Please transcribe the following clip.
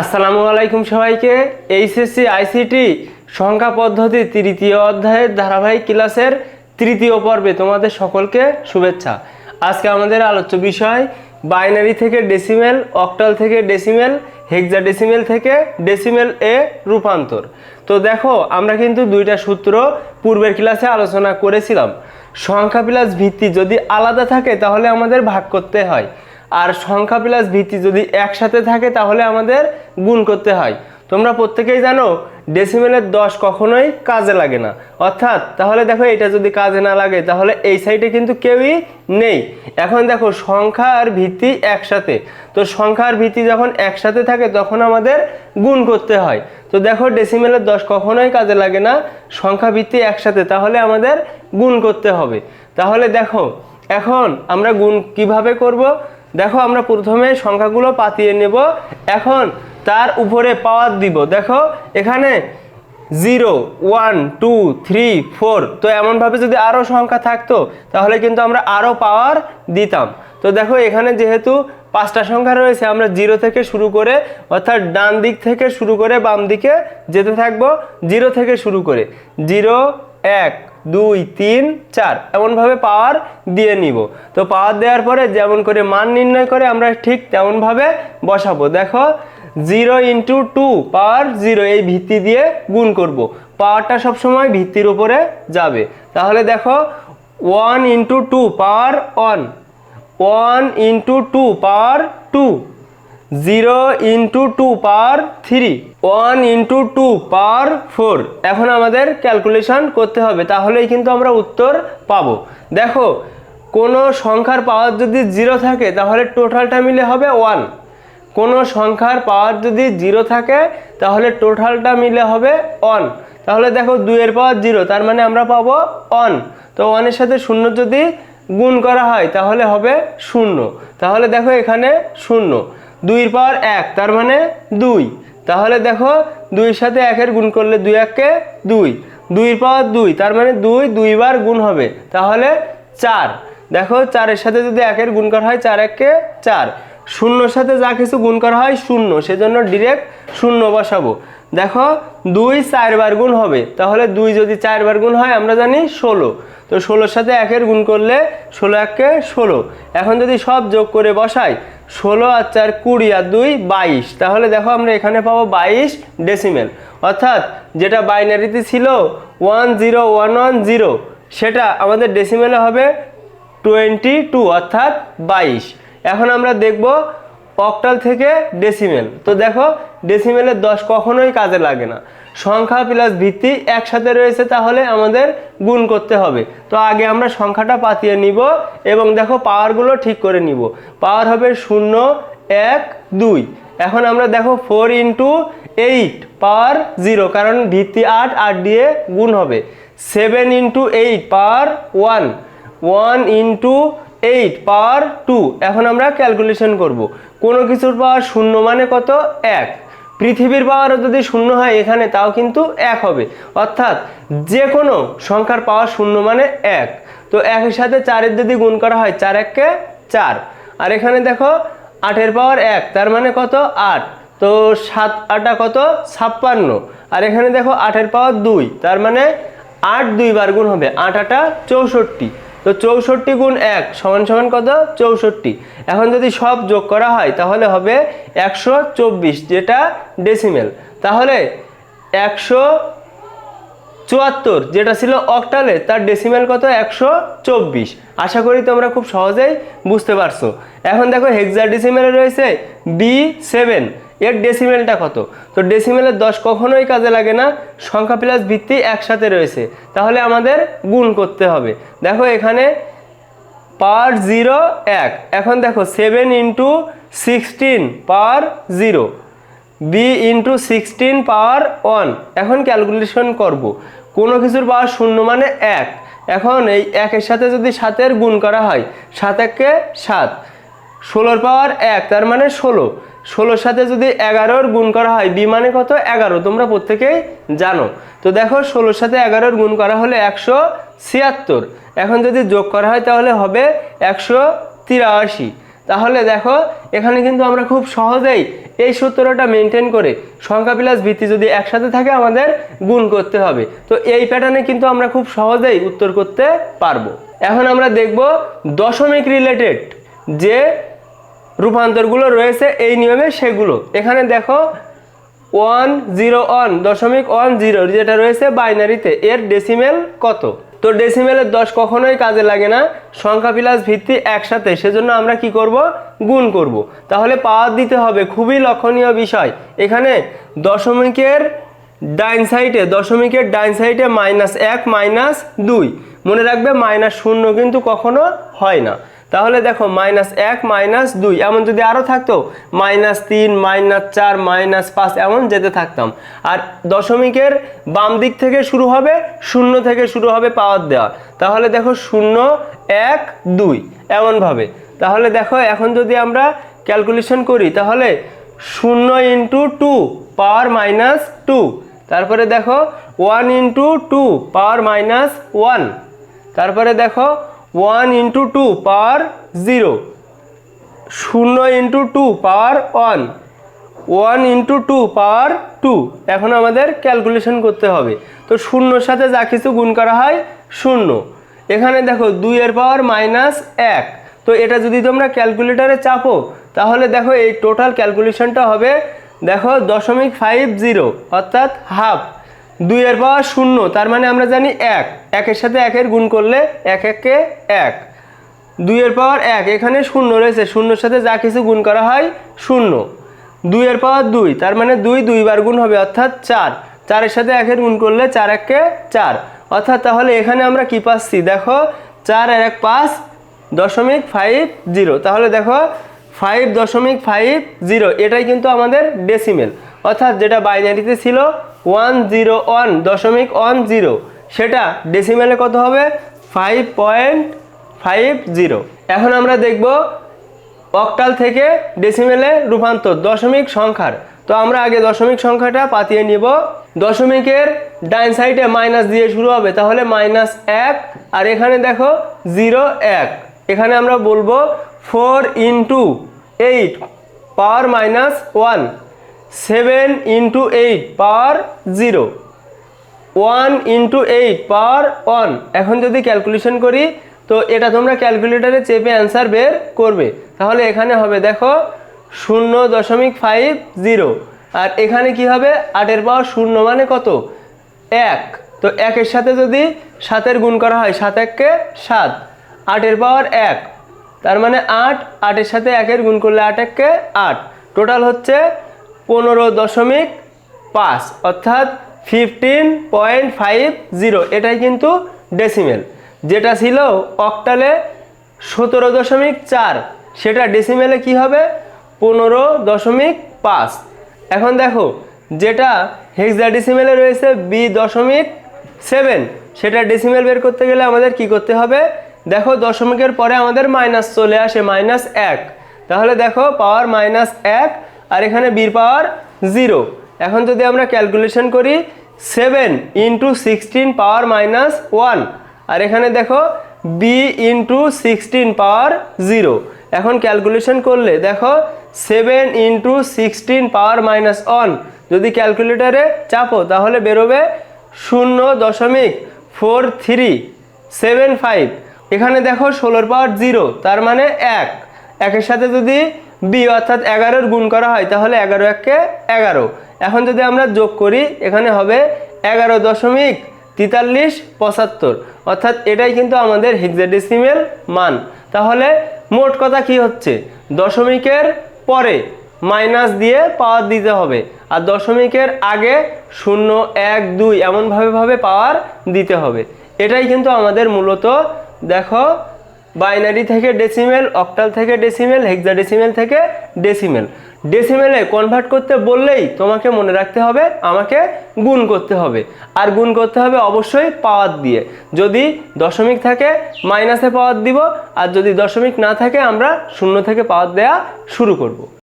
আসসালামু আলাইকুম সবাইকে। এইচএসসি আইসিটি সংখ্যা পদ্ধতি তৃতীয় অধ্যায়ের ধারাবাহিক ক্লাসের তৃতীয় পর্বে তোমাদের সকলকে শুভেচ্ছা। আজকে আমাদের আলোচ্য বিষয়, বাইনারি থেকে ডেসিমেল, অক্টাল থেকে ডেসিমেল, হেক্সাডেসিমেল থেকে ডেসিমেল এ রূপান্তর। তো দেখো, আমরা কিন্তু দুইটা সূত্র পূর্বের ক্লাসে আলোচনা করেছিলাম। সংখ্যা প্লাস ভিত্তি যদি আলাদা থাকে তাহলে আমাদের ভাগ করতে হয়। আর সংখ্যা প্লাস ভিত্তি যদি একসাথে থাকে তাহলে আমাদের গুণ করতে হয়। তোমরা প্রত্যেকেই জানো ডেসিমেলের দশ কখনোই কাজে লাগে না। অর্থাৎ, তাহলে দেখো এটা যদি কাজে না লাগে, তাহলে এই সাইডে কিন্তু কেউই নেই। এখন দেখো, সংখ্যা আর ভিত্তি একসাথে। তো সংখ্যা আর ভিত্তি যখন একসাথে থাকে, তখন আমাদের গুণ করতে হয়। তো দেখো ডেসিমেলের দশ কখনোই কাজে লাগে না, সংখ্যা ভিত্তি একসাথে, তাহলে আমাদের গুণ করতে হবে। তাহলে দেখো, এখন আমরা গুণ কীভাবে করব? দেখো আমরা প্রথমে সংখ্যাগুলো পাতিয়ে নেব। এখন তার উপরে পাওয়ার দিব। দেখো, এখানে zero one two three four তো এমনভাবে যদি আরও সংখ্যা থাকতো, তাহলে কিন্তু আমরা আরও পাওয়ার দিতাম। তো দেখো, এখানে যেহেতু পাঁচটা সংখ্যা রয়েছে, আমরা জিরো থেকে শুরু করে, অর্থাৎ ডান দিক থেকে শুরু করে বাম দিকে যেতে থাকব জিরো থেকে শুরু করে। জিরো এক দুই, তিন, চার। এমনভাবে পাওয়ার দিয়ে নিব। তো পাওয়ার দেওয়ার পরে যেমন করে মান নির্ণয় করে আমরা ঠিক তেমনভাবে বসাবো। দেখো zero into two power zero এই ভিত্তি দিয়ে গুণ করব। পাওয়ারটা সবসময় ভিত্তির উপরে যাবে। তাহলে দেখো one into two power one one into two power two zero into two power three, one into two power four. এখন আমাদের ক্যালকুলেশন করতে হবে, তাহলেই কিন্তু আমরা উত্তর পাবো। দেখো, কোনো সংখ্যার পাওয়ার যদি জিরো থাকে, তাহলে টোটালটা মিলে হবে ওয়ান। কোনো সংখ্যার পাওয়ার যদি জিরো থাকে, তাহলে টোটালটা মিলে হবে অন তাহলে দেখো, দুইয়ের পাওয়ার জিরো, তার মানে আমরা পাবো অন তো ওয়ানের সাথে শূন্য যদি গুণ করা হয়, তাহলে হবে শূন্য। তাহলে দেখো, এখানে শূন্য। দুইয়ের পাওয়ার এক, তার মানে দুই। তাহলে দেখো, দুইয়ের সাথে একের গুণ করলে দুই এককে দুই। দুইয়ের পাওয়ার দুই, তার মানে দুই দুইবার গুণ হবে। তাহলে চার। দেখো, চারের সাথে যদি একের গুণ করা হয়, চার এককে চার। শূন্যর সাথে যা কিছু গুণ করা হয় শূন্য, সেজন্য ডিরেক্ট শূন্য বসাবো। দেখো, দুই চারবার গুণ হবে, তাহলে দুই যদি চারবার গুণ হয়, আমরা জানি ষোলো। তো ষোলোর সাথে একের গুণ করলে ষোলো এককে ষোলো। এখন যদি সব যোগ করে বসাই, ষোলো আর চার কুড়ি আর দুই বাইশ। তাহলে দেখো, আমরা এখানে পাবো বাইশ ডেসিমেল অর্থাৎ যেটা বাইনারিতে ছিল one zero one one zero সেটা আমাদের ডেসিমেলে হবে টোয়েন্টি টু অর্থাৎ বাইশ। এখন আমরা দেখব অক্টাল থেকে ডেসিমেল তো দেখো ডেসিমেলের দশ কখনোই কাজে লাগে না। সংখ্যা প্লাস ভিত্তি একসাথে রয়েছে, তাহলে আমাদের গুণ করতে হবে। তো আগে আমরা সংখ্যাটা পাতিয়ে নিব এবং দেখো পাওয়ারগুলো ঠিক করে নিব। পাওয়ার হবে শূন্য, এক, দুই। এখন আমরা দেখো four into eight power zero কারণ ভিত্তি আট আট দিয়ে গুণ হবে। Seven into eight power one one into eight power two এখন আমরা ক্যালকুলেশন করব। কোনো কিছুর পাওয়ার শূন্য মানে কত? এক। পৃথিবীর পাওয়ারও যদি শূন্য হয় এখানে, তাও কিন্তু এক হবে। অর্থাৎ যে কোনো সংখ্যার পাওয়ার শূন্য মানে এক। তো একের সাথে চারের যদি গুণ করা হয়, চার এককে চার। আর এখানে দেখো, আটের পাওয়ার এক, তার মানে কত? আট। তো সাত আটা কত? ছাপ্পান্ন। আর এখানে দেখো, আটের পাওয়ার দুই, তার মানে আট দুইবার গুণ হবে, আট আটা চৌষট্টি। তো চৌষট্টি গুণ এক সমান সমান কত? চৌষট্টি। এখন যদি সব যোগ করা হয়, তাহলে হবে একশো চব্বিশ, যেটা ডেসিমেল তাহলে একশো চুয়াত্তর, যেটা ছিল অক্টালে তার ডেসিমেল কত? একশো চব্বিশ। আশা করি তোমরা খুব সহজেই বুঝতে পারছ। এখন দেখো হেক্সা ডেসিমেলে রয়েছে বি সেভেন এর ডেসিমেলটা কত? তো ডেসিমেলের দশ কখনোই কাজে লাগে না, সংখ্যা প্লাস ভিত্তি একসাথে রয়েছে। তাহলে আমাদের গুণ করতে হবে। দেখো এখানে পার জিরো এক। এখন দেখো seven into sixteen per zero. B into sixteen power one এখন ক্যালকুলেশন করব। কোনো কিছুর পাওয়ার শূন্য মানে এক। এখন এই একের সাথে যদি সাতের গুণ করা হয়, সাত একে সাত। ষোলোর পাওয়ার এক, তার মানে ষোলো। ষোলোর সাথে যদি এগারোর গুণ করা হয়, বি মানে কত? এগারো। তোমরা প্রত্যেকেই জানো। তো দেখো, ষোলোর সাথে এগারোর গুণ করা হলে একশো ছিয়াত্তর। এখন যদি যোগ করা হয়, তাহলে হবে একশো তিরাশি। তাহলে দেখো, এখানে কিন্তু আমরা খুব সহজেই এই সূত্রটা মেনটেন করে সংখ্যা প্লাস ভিত্তি যদি একসাথে থাকে, আমাদের গুণ করতে হবে। তো এই প্যাটার্নে কিন্তু আমরা খুব সহজেই উত্তর করতে পারব। এখন আমরা দেখব দশমিক রিলেটেড যে রূপান্তরগুলো রয়েছে এই নিয়মে সেগুলো। এখানে দেখো ওয়ান জিরো ওয়ান দশমিক ওয়ান জিরো যেটা রয়েছে বাইনারিতে, এর ডেসিমেল কত? তো ডেসিমেলের দশ কখনোই কাজে লাগে না, সংখ্যা প্লাস ভিত্তি একসাথে, সেজন্য আমরা কি করব? গুণ করব। তাহলে পাওয়ার দিতে হবে, খুবই লক্ষণীয় বিষয়। এখানে দশমিকের ডাইন সাইডে দশমিকের ডাইন সাইডে মাইনাস এক মাইনাস দুই। মনে রাখবে মাইনাস শূন্য কিন্তু কখনো হয় না। তাহলে দেখো মাইনাস এক মাইনাস দুই। এমন যদি আরও থাকতো মাইনাস তিন মাইনাস চার মাইনাস পাঁচ, এমন যেতে থাকতাম। আর দশমিকের বাম দিক থেকে শুরু হবে, শূন্য থেকে শুরু হবে পাওয়ার দেওয়া। তাহলে দেখো, শূন্য, এক, দুই, এমনভাবে। তাহলে দেখো, এখন যদি আমরা ক্যালকুলেশন করি, তাহলে শূন্য into two power minus two তারপরে দেখো one into two power minus one তারপরে দেখো one into two power zero. শূন্য into two power one. One into two power two. এখন আমাদের ক্যালকুলেশন করতে হবে। তো শূন্যর সাথে যা কিছু গুণ করা হয় শূন্য। এখানে দেখো দুইয়ের পাওয়ার মাইনাস এক। তো এটা যদি তোমরা ক্যালকুলেটারে চাপো, তাহলে দেখো এই টোটাল ক্যালকুলেশনটা হবে দেখো দশমিক ফাইভ জিরো, অর্থাৎ হাফ। দুইয়ের পাওয়ার শূন্য, তার মানে আমরা জানি এক। একের সাথে একের গুণ করলে এক একে এক। দুইয়ের পাওয়ার এক, এখানে শূন্য রয়েছে, শূন্যর সাথে যা কিছু গুণ করা হয় শূন্য। দুইয়ের পাওয়ার দুই, তার মানে দুই দুইবার গুণ হবে, অর্থাৎ চার। চারের সাথে একের গুণ করলে চার একে চার। অর্থাৎ তাহলে এখানে আমরা কি পাচ্ছি? দেখো, চার আর এক পাঁচ দশমিক ফাইভ জিরো তাহলে দেখো ফাইভ দশমিক ফাইভ জিরো এটাই কিন্তু আমাদের ডেসিমেল অর্থাৎ যেটা বাইনারিতে ছিল ওয়ান জিরো ওয়ান, দশমিক ওয়ান জিরো। সেটা ডেসিমেলে কত হবে? ফাইভ পয়েন্ট ফাইভ জিরো এখন আমরা দেখব অক্টাল থেকে ডেসিমেলে রূপান্তর, দশমিক সংখ্যার। তো আমরা আগে দশমিক সংখ্যাটা পাতিয়ে নিব। দশমিকের ডাইন সাইডে মাইনাস দিয়ে শুরু হবে, তাহলে মাইনাস এক, আর এখানে দেখো জিরো এক। এখানে আমরা বলব four into eight power minus one seven into eight power zero. One into eight power one. এখন যদি ক্যালকুলেশন করি, তো এটা তোমরা ক্যালকুলেটারে চেপে অ্যান্সার বের করবে। তাহলে এখানে হবে, দেখো, শূন্য দশমিক ফাইভ জিরো। আর এখানে কি হবে? আটের পাওয়ার শূন্য মানে কত? এক। তো একের সাথে যদি সাতের গুণ করা হয়, সাত এককে সাত। আটের পাওয়ার এক। তার মানে আট, আটের সাথে একের গুণ করলে আট এককে আট। টোটাল হচ্ছে পনেরো দশমিক পাঁচ, অর্থাৎ ফিফটিন পয়েন্ট ফাইভ জিরো এটাই কিন্তু ডেসিমেল যেটা ছিল অক্টালে সতেরো দশমিক চার, সেটা ডেসিমেলে কি হবে? পনেরো দশমিক পাঁচ। এখন দেখো, যেটা হেক্সা ডেসিমেলে রয়েছে বি দশমিক সেভেন, সেটা ডেসিমেল বের করতে গেলে আমাদের কি করতে হবে? দেখো, দশমিকের পরে আমাদের মাইনাস চলে আসে মাইনাস এক। তাহলে দেখো পাওয়ার মাইনাস এক আর এখানে বির পাওয়ার জিরো এখন যদি আমরা ক্যালকুলেশন করি seven into sixteen power minus one আর এখানে দেখো B into sixteen power zero এখন ক্যালকুলেশন করলে, দেখো seven into sixteen power minus one যদি ক্যালকুলেটারে চাপো, তাহলে বেরোবে শূন্য দশমিক ফোর থ্রি সেভেন ফাইভ এখানে দেখো, ষোলোর পাওয়ার জিরো তার মানে এক। একের সাথে যদি বি অর্থাৎ এগারোর গুণ করা হয়, তাহলে এগারো এককে এগারো। এখন যদি আমরা যোগ করি, এখানে হবে এগারো দশমিক তেতাল্লিশ পঁচাত্তর। অর্থাৎ এটাই কিন্তু আমাদের হেক্সাডেসিমেল মান। তাহলে মোট কথা কি হচ্ছে? দশমিকের পরে মাইনাস দিয়ে পাওয়ার দিতে হবে, আর দশমিকের আগে শূন্য, এক, দুই এমনভাবে ভাবে পাওয়ার দিতে হবে। এটাই কিন্তু আমাদের মূলত, দেখো বাইনারি থেকে ডেসিমেল অক্টাল থেকে ডেসিমেল হেক্সাডেসিমেল থেকে ডেসিমেল ডেসিমেলে কনভার্ট করতে বললেই তোমাকে মনে রাখতে হবে, আমাকে গুণ করতে হবে। আর গুণ করতে হবে অবশ্যই পাওয়ার দিয়ে। যদি দশমিক থাকে মাইনাসে পাওয়ার দিব, আর যদি দশমিক না থাকে, আমরা শূন্য থেকে পাওয়ার দেয়া শুরু করব।